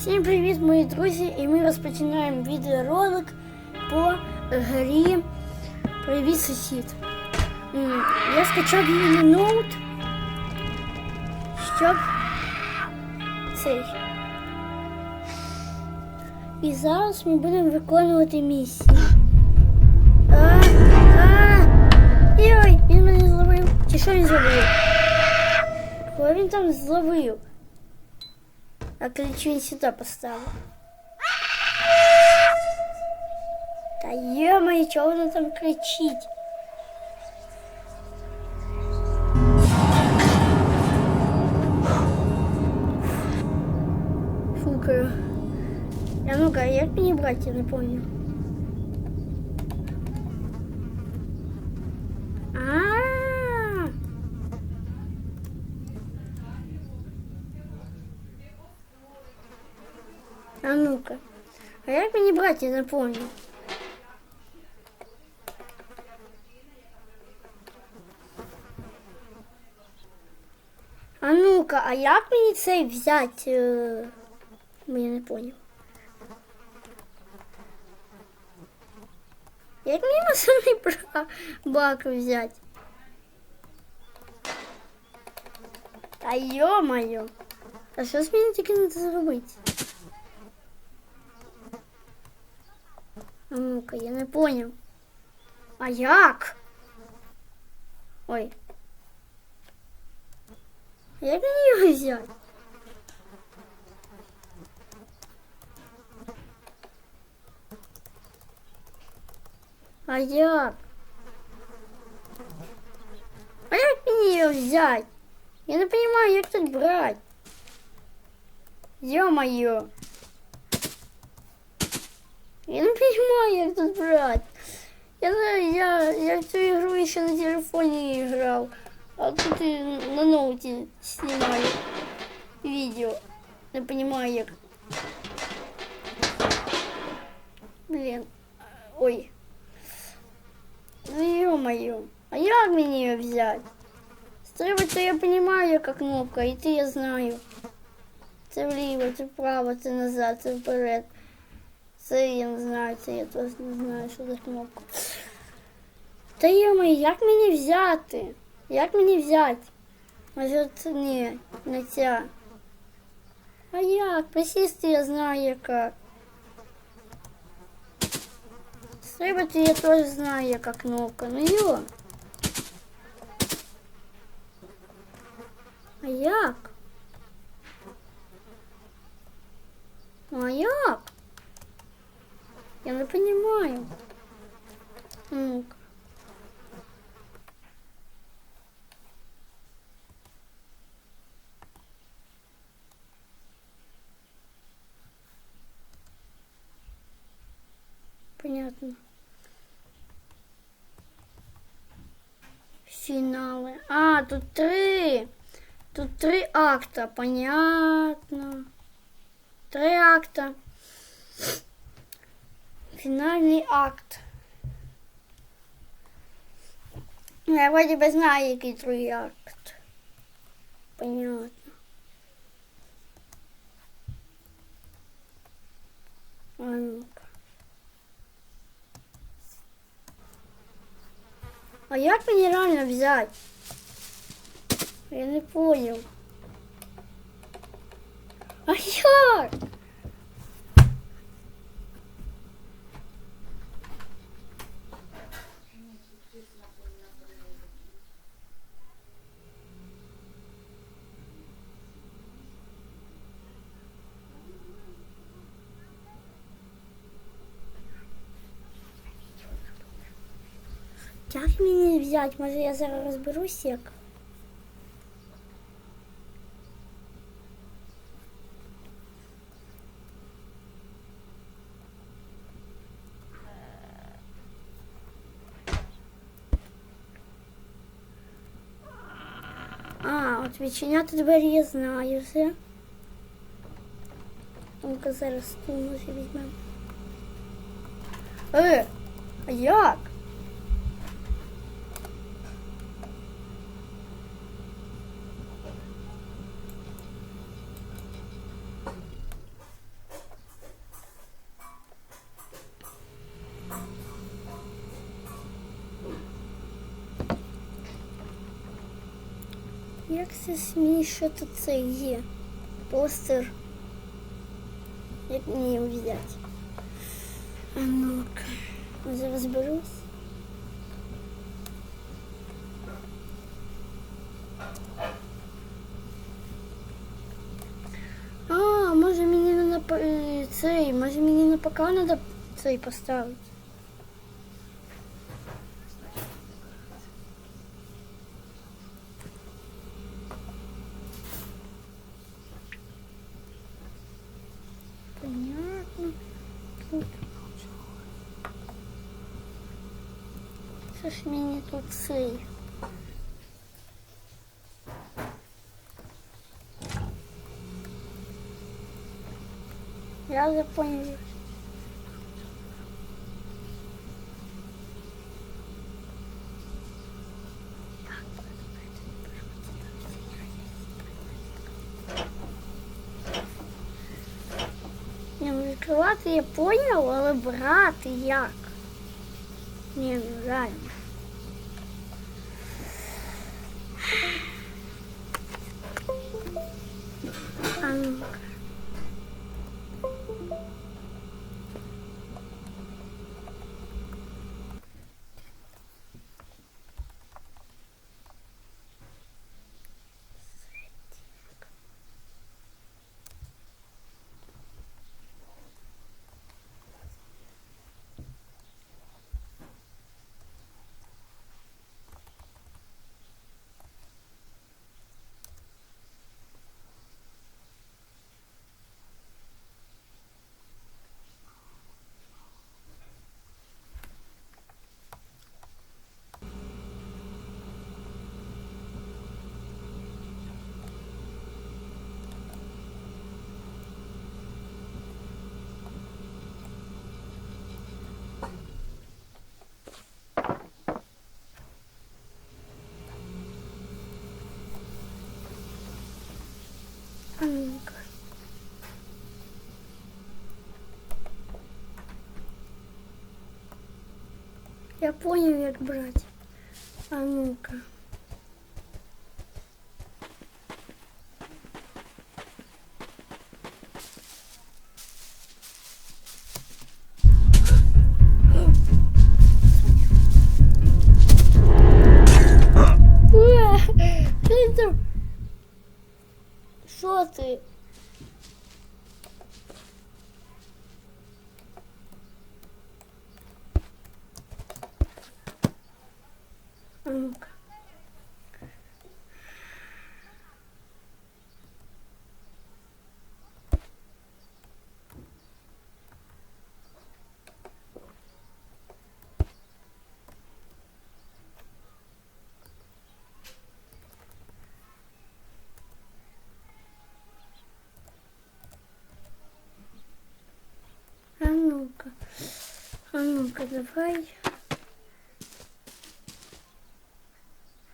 Всім привіт, мої друзі! І ми розпочинаємо відеоролик по грі Привіт сусід. Я скачав її ноут, щоб цей. І зараз ми будемо виконувати місію. А, а, Ой, він мене зловив. Чи що він зловив? Кого він там зловив? А ключ він сюди поставив. Та йома, чого вона там кричить? Фукаю. А ну-ка, як мені брати, я не помню. як мені брати, я не помню. А ну-ка, а як мені цей взяти? Е, Я не понял. Як мені на самий бра- бак взяти? Та йо-моє. А що з мені тільки треба зробити? Ну-ка, я не понял. А як? Ой. А Як мені його взяти? А як? А як мені його взяти? Я не понимаю, як тут брати. Ё-моё. Я не понимаю, як тут брати. Я, знаю, я, я в цю ігру ще на телефоні грав, а тут і на ноуті знімаю відео. Не понимаю, як. Блін. Ой. Ну ё-моё. А як мені її взяти? Стрибати то я понимаю, яка кнопка, йти я знаю. Це вліво, це вправо, це назад, це вперед. Це я не знаю, це я теж не знаю, що за кнопка. Та йомай, як мені взяти? Як мені взяти? Може це ні, не ця. А як? Присісти я знаю яка. Стрибати я теж знаю, яка кнопка. Ну йо. А як? Ну а як? Я не понимаю. Понятно. Финалы. А, тут три. Тут три акта. Понятно. Три акта. Фінальний акт. Ну, Я вроді би знаю, який другий акт. Понятно. А ну-ка. А як мені реально взяти? Я не понял. А як? Як мені взяти? Може я зараз розберусь як? А, от відчиняти двері я знаю все. Ну-ка зараз стул може візьмемо. Е, а як? Щось мені що це є. Постер. Як мені його взяти? А ну-ка. Зараз берусь. А, може мені на е, цей, може мені на ПК треба цей поставити. Понятно. Тут. Що ж мені тут цей? Я понял. Не, ну відкривати я поняв, але брати як? Ні, ну реально. А ну-ка. А ну-ка. Я понял, як брать. А ну-ка. А ну-ка. А ну-ка. А ну-ка, давай.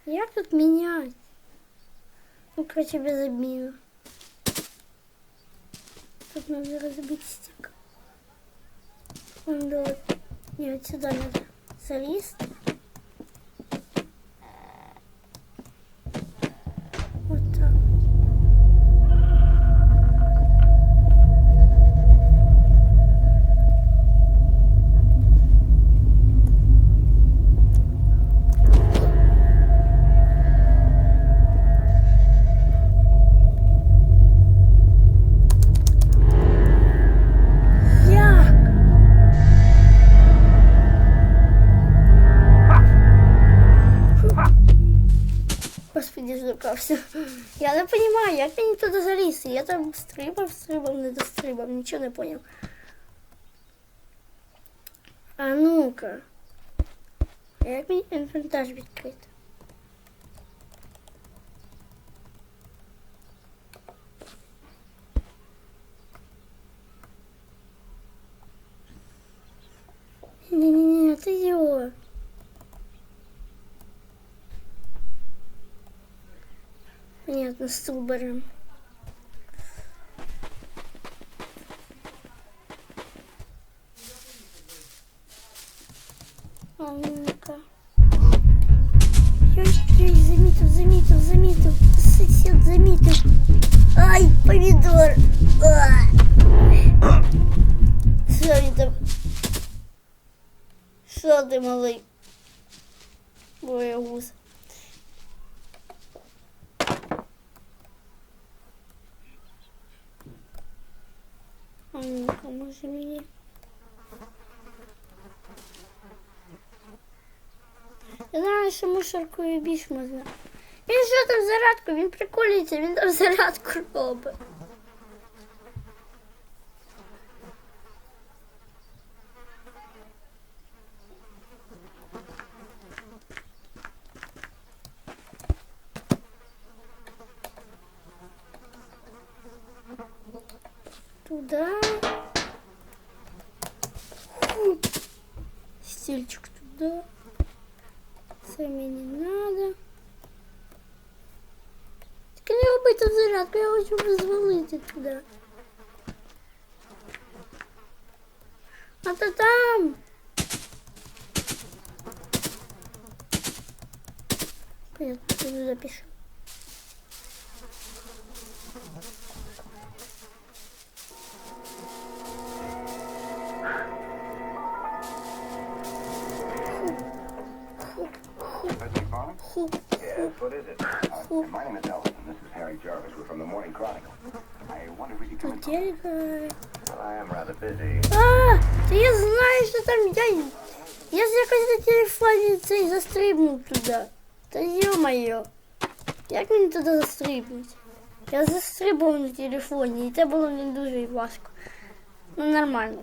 Як тут менять? Ну, короче, без обмена. Тут надо разбить стик. Он давай. Нет, сюда надо. Залезть. Господи, злякався. Я не розумію, як мені туди залізти. Я там стрибав, стрибав, не дострибав, нічого не поняв. А ну-ка. Як мені інвентар відкрити? Не-не-не, ты его. Понятно, стул берем. А ну-ка. Ой, ой, заметил, заметил, заметил. Сосед Помідор. А. Що він там? Що ти малий? Боягуз. А ну-ка, може мені. Я знаю, що більш можна. Він що там зарядку, він приколюється, він там зарядку робить. А то там. Я тут запишу. President Farmer? Ху. Yes, what is it? Uh, my name is Elton. This is Harry Jarvis. We're from the Morning Chronicle. I wonder if we could come in. А, я знаю, що там я. Я ж якось на телефоні цей застрибнув туди. Та йо-моє. Як мені туди застрибнути? Я застрибував на телефоні, і це було не дуже важко. Ну нормально.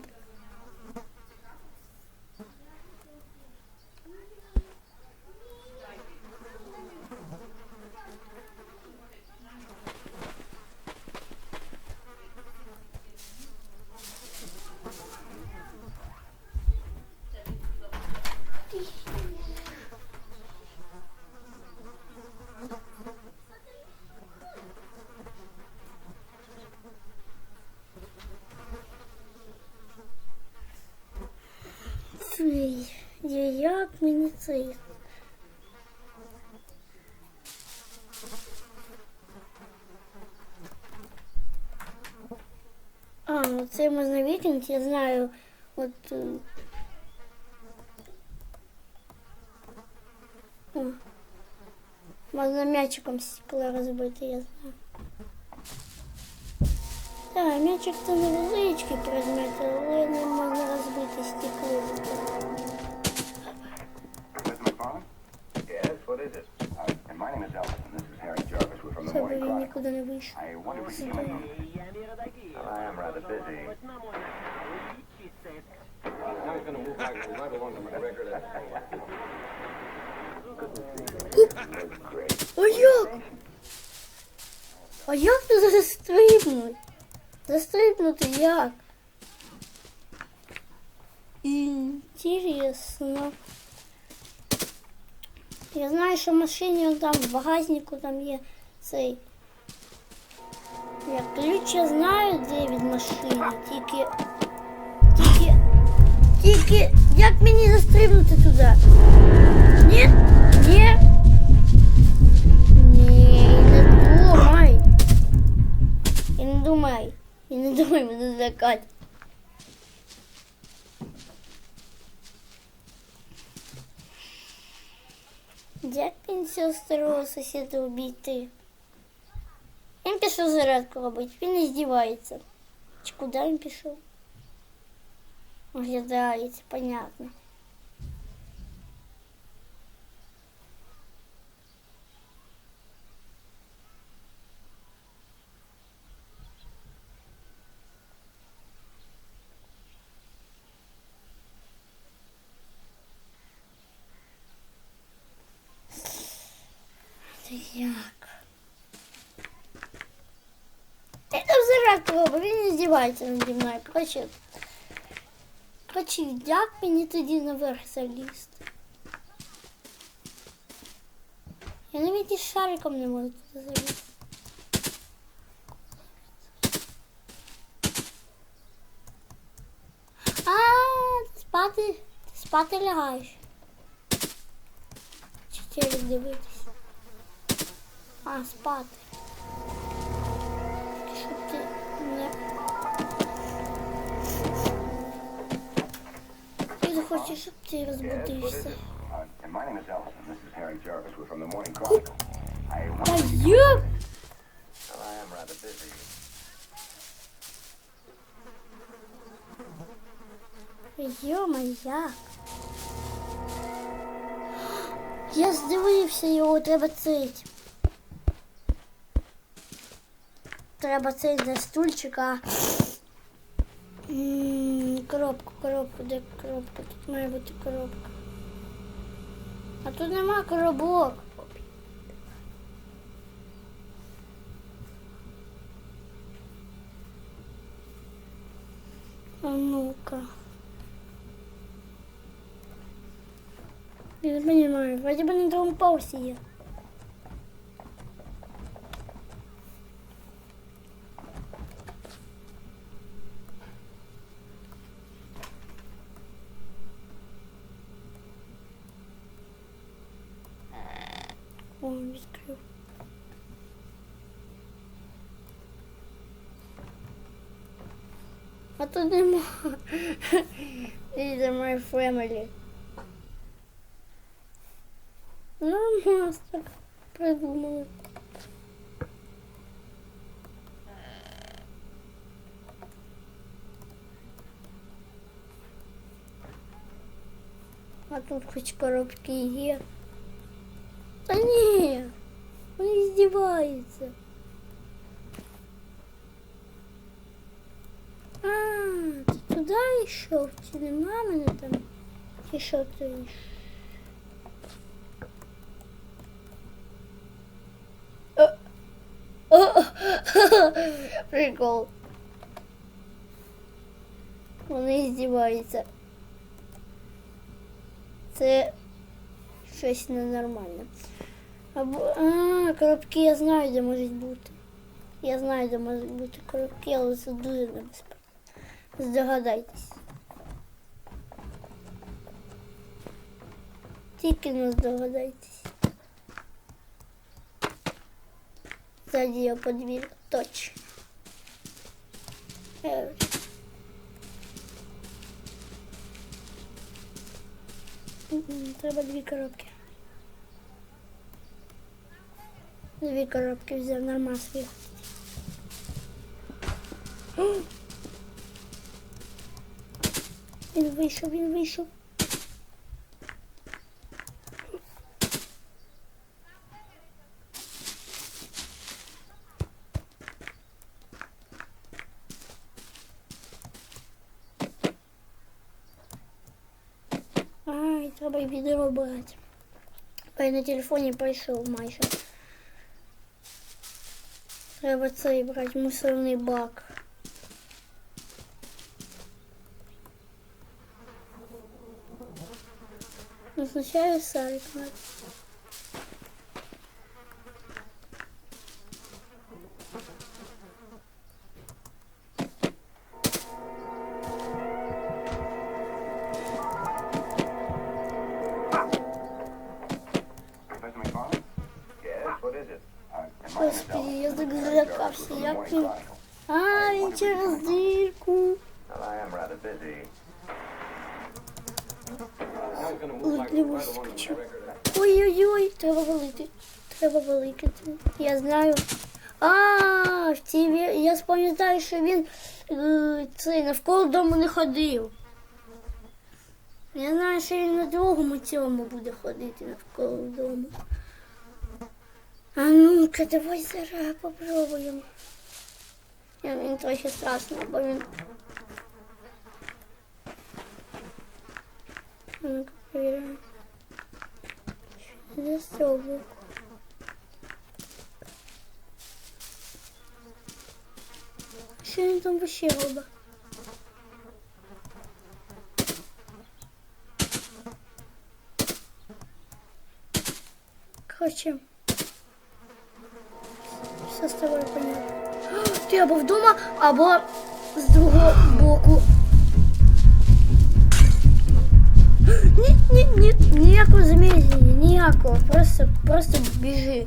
Фій, я- як мені. А, ну це можна викинути, я знаю. От. е, О, можна м'ячиком стекло розбити, я знаю. Так, м'ячик це невеличкий предмет, але не можна розбити стекло. Це бо Morning нікуди не вийшов. А як? А як тут застрибнуть? Застрибнути як? Інтересно. Я знаю, що в машині там в багажнику там є цей. Я ключ я знаю, де від машини, тільки. Тільки. Тільки. Як мені застрибнути туди? Ні? Ні? Ні, не думай. І не думай. І не думай мене злякати. Як він цього старого сусіда обійти? Він пішов зарядку робити, він не здівається. Чи куди він пішов? Оглядається, понятно. Як? Я там зарядку робив, він не здівається наді мною. Коротше, коротше, як мені тоді наверх залізти? Я навіть із шариком не можу туди залізти. А, ти спати, ти спати лягаєш. Чи телек дивитись? А, спати. Щоб ти не... Ти захочеш, щоб ти розбудився. Та я... Йо-моя! як? Я здивився його, треба цить. Треба цить за стульчика. Коробку, коробку, де коробка? Тут має бути коробка. А тут нема коробок. А ну-ка. Я не понимаю, вроде бы на другом паусе є. мастер придумала. А тут хоч коробки є. Та ні, він здівається. А, ти туди йшов, чи нема мене там? Чи що ти йшов? Прикол. Вони здіваються. Це щось ненормальне. Або. А, коробки я знаю, де можуть бути. Я знаю, де можуть бути коробки, але це дуже небезпечно. Здогадайтесь. Тільки не здогадайтесь. Сзади я подвиг. Точно. Э. Треба дві коробки. Дві коробки взяв нормально свій. Він вийшов, він вийшов. Відео брати. Бо я на телефоні пройшов майже. Треба цей брати мусорний бак. Назначаю сайт. Він. А, він через дірку. Вискочив. Ой-ой-ой, треба валити. Треба великити. Я знаю. А, в цій я пам'ятаю, що він е, цей навколо дому не ходив. Я знаю, що він на другому цьому буде ходити навколо дому. А ну-ка, давай зараз попробуємо. Я, він трохи страшно, бо він. Ну-ка, перевіряємо. Що з цього? Що він там вообще робить? Короче, все з тобою понятно. О, Ти або вдома, або з другого боку. Ні, ні, ні, ніякого замедлення, ніякого. Просто, просто біжи.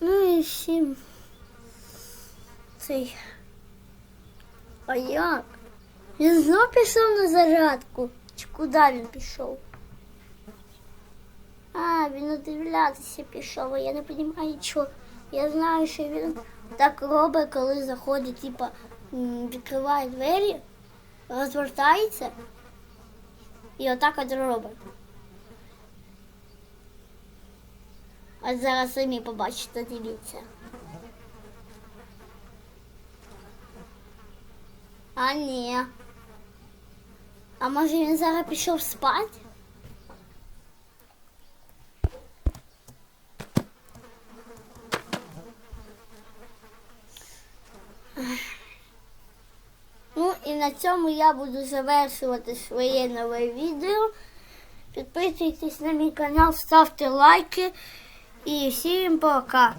Ну і всім цей. А як? Він знов пішов на зарядку. Чи куди він пішов? А, він удивлятися пішов, а я не розумію, чого. Я знаю, що він так робить, коли заходить, типа, відкриває двері, розвертається і отак от робить. А зараз самі побачите, дивіться. А ні. А може він зараз пішов спати? Ну і на цьому я буду завершувати своє нове відео. Підписуйтесь на мій канал, ставте лайки і всім пока.